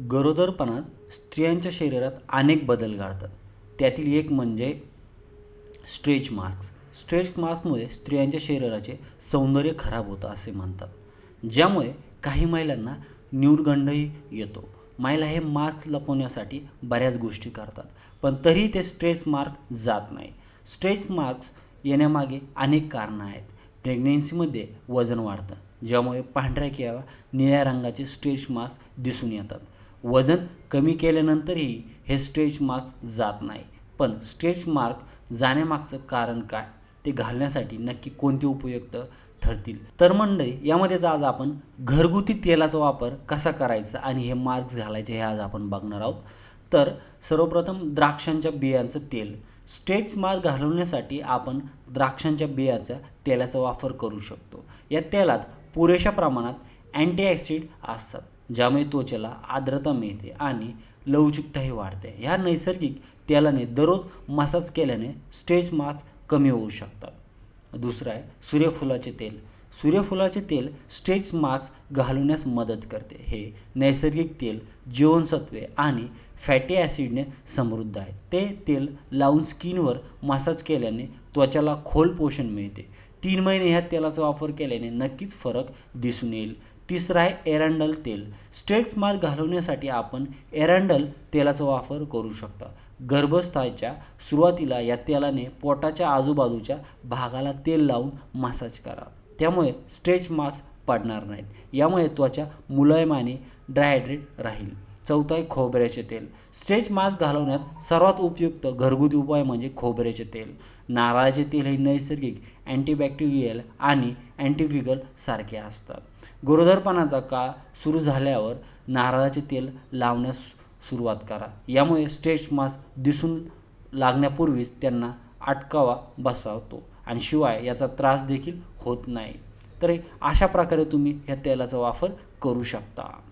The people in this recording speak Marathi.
गरोदरपणात स्त्रियांच्या शरीरात अनेक बदल घडतात. त्यातील एक म्हणजे स्ट्रेच मार्क्स. स्ट्रेच मार्क्समुळे स्त्रियांच्या शरीराचे सौंदर्य खराब होतं असे म्हणतात. ज्यामुळे काही महिलांना न्यूरगंडही येतो. महिला हे मार्क्स लपवण्यासाठी बऱ्याच गोष्टी करतात पण तरी ते स्ट्रेच मार्क जात नाही. स्ट्रेच मार्क्स येण्यामागे अनेक कारणं आहेत. प्रेग्नेन्सीमध्ये वजन वाढतं ज्यामुळे पांढऱ्या किंवा निळ्या रंगाचे स्ट्रेच मार्क्स दिसून येतात. वजन कमी केल्यानंतरही हे स्ट्रेच मार्क जात नाही. पण स्ट्रेच मार्क जाण्यामागचं कारण काय? ते घालण्यासाठी नक्की कोणते उपयुक्त ठरतील? तर मंडळी यामध्येच आज आपण घरगुती तेलाचा वापर कसा करायचा आणि हे मार्क्स घालायचे हे आज आपण बघणार आहोत. तर सर्वप्रथम द्राक्षांच्या बियांचं तेल. स्ट्रेच मार्क घालवण्यासाठी आपण द्राक्षांच्या बियाचा तेलाचा वापर करू शकतो. या तेलात पुरेशा प्रमाणात अँटीऑक्सिड असतात. ज्यामुळे त्वचेला आर्द्रता मिळते आणि लवचिकताही वाढते. ह्या नैसर्गिक तेलाने दररोज मसाज केल्याने स्टेज मात कमी होऊ शकतात. दुसरं आहे सूर्यफुलाचे तेल. सूर्यफुलाचे तेल स्टेज मार्क्स घालवण्यास मदत करते. हे नैसर्गिक तेल जीवनसत्वे आणि फॅटी ॲसिडने समृद्ध आहे. ते तेल लावून स्किनवर मसाज केल्याने त्वचाला खोल पोषण मिळते. तीन महिने ह्या तेलाचा वापर केल्याने नक्कीच फरक दिसून येईल. तिसरं आहे एरंडल तेल. स्ट्रेट मार्क घालवण्यासाठी आपण एरंडल तेलाचा वापर करू शकता. गर्भस्थाच्या सुरुवातीला या तेलाने पोटाच्या आजूबाजूच्या भागाला तेल लावून मसाज करा. त्यामुळे स्ट्रेच मार्क्स पडणार नाहीत. यामुळे त्वचा मुलायमाने ड्रायहायड्रेट राहील. चौथा आहे खोबऱ्याचे तेल. स्ट्रेच मास्क घालवण्यात सर्वात उपयुक्त घरगुती उपाय म्हणजे खोबऱ्याचे तेल. नारळाचे तेल हे नैसर्गिक अँटीबॅक्टेरियल आणि अँटीव्हिगल सारखे असतात. गरोदरपणाचा काळ सुरू झाल्यावर नारळाचे तेल लावण्यास सुरुवात करा. यामुळे स्टेज मास्क दिसून लागण्यापूर्वीच त्यांना अटकावा बसावतो आणि शिवाय याचा त्रास देखील होत नाही. तर अशा प्रकारे तुम्ही ह्या तेलाचा वापर करू शकता.